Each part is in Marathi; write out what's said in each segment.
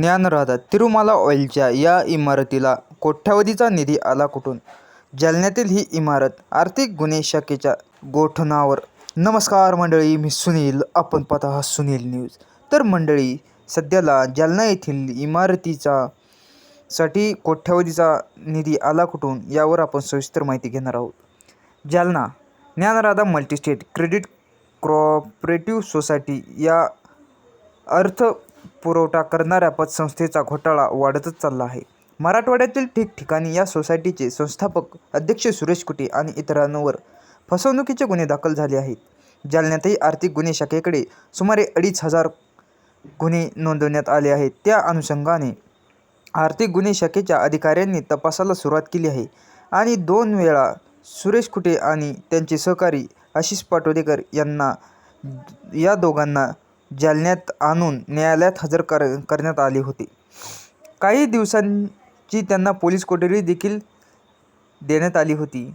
ज्ञानराधा तिरुमाला ऑइलच्या या इमारतीला कोट्यावधीचा निधी आला कुठून? जालन्यातील ही इमारत आर्थिक गुन्हे शाखेच्या गोठणावर. नमस्कार मंडळी मी सुनील. आपण पाहता सुनील न्यूज. तर मंडळी सध्याला जालना येथील इमारतीचा साठी कोट्यावधीचा निधी आला कुठून यावर आपण सविस्तर माहिती घेणार आहोत. Jalna Dnyanradha multistate credit cooperative society या अर्थ पुरवठा करणाऱ्या पतसंस्थेचा घोटाळा वाढतच चालला आहे. मराठवाड्यातील ठिकठिकाणी या सोसायटीचे संस्थापक अध्यक्ष सुरेश कुटे आणि इतरांवर फसवणुकीचे गुन्हे दाखल झाले आहेत. जालन्यातही आर्थिक गुन्हे शाखेकडे सुमारे अडीच हजार गुन्हे नोंदवण्यात आले आहेत. त्या अनुषंगाने आर्थिक गुन्हे शाखेच्या अधिकाऱ्यांनी तपासाला सुरुवात केली आहे आणि दोन वेळा सुरेश कुटे आणि त्यांचे सहकारी आशिष पाटोदेकर यांना या दोघांना जालन्यात आणून न्यायालयात हजर कर करण्यात आले होते. काही दिवसांची त्यांना पोलीस कोठडी देखील देण्यात आली होती.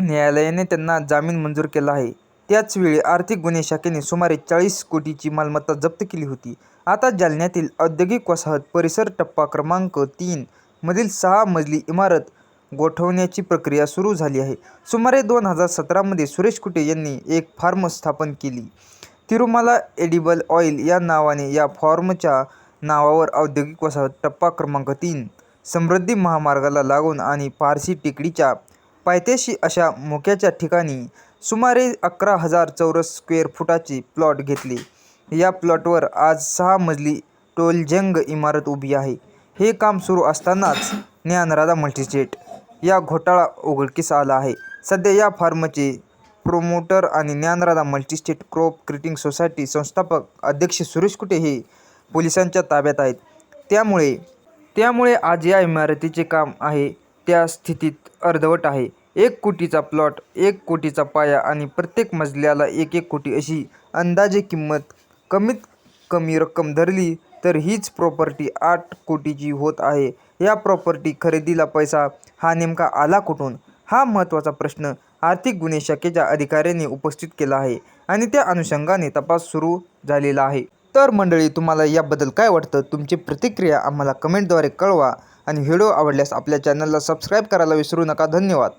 न्यायालयाने त्यांना जामीन मंजूर केला आहे. त्याचवेळी आर्थिक गुन्हे शाखेने सुमारे चाळीस कोटीची मालमत्ता जप्त केली होती. आता जालन्यातील औद्योगिक वसाहत परिसर टप्पा क्रमांक तीन मधील सहा मजली इमारत गोठवण्याची प्रक्रिया सुरू झाली आहे. सुमारे दोन हजार सतरामध्ये सुरेश कुटे यांनी एक फार्म स्थापन केली. तिरुमाला एडिबल ऑइल या नावाने या फॉर्मच्या नावावर औद्योगिक वसाहत टप्पा क्रमांक तीन समृद्धी महामार्गाला लागून आणि पारसी टेकडीच्या पायथ्याशी अशा मोक्याच्या ठिकाणी सुमारे अकरा हजार चौरस स्क्वेअर फुटाचे प्लॉट घेतले. या प्लॉटवर आज सहा मजली टोलजंग इमारत उभी आहे. हे काम सुरू असतानाच ज्ञानराधा मल्टीस्टेट या घोटाळा उघडकीस आला आहे. सध्या या फार्मचे प्रोमोटर आणि ज्ञानराधा मल्टीस्टेट क्रॉप क्रिटिंग सोसायटी संस्थापक अध्यक्ष सुरेश कुटे हे पोलिसांच्या ताब्यात आहेत. त्यामुळे त्यामुळे आज या इमारतीचे काम आहे त्या स्थितीत अर्धवट आहे. एक कोटीचा प्लॉट एक कोटीचा पाया आणि प्रत्येक मजल्याला एक एक कोटी अशी अंदाजे किंमत कमीत कमी रक्कम धरली तर हीच प्रॉपर्टी आठ कोटीची होत आहे. या प्रॉपर्टी खरेदीला पैसा हा नेमका आला कुठून? हा महत्त्वाचा प्रश्न आर्थिक गुन्हे शाखेच्या अधिकाऱ्यांनी उपस्थित केला आहे आणि त्या अनुषंगाने तपास सुरू झालेला आहे. तर मंडळी तुम्हाला याबद्दल काय वाटतं? तुमची प्रतिक्रिया आम्हाला कमेंटद्वारे कळवा आणि व्हिडिओ आवडल्यास आपल्या चॅनलला सबस्क्राईब करायला विसरू नका. धन्यवाद.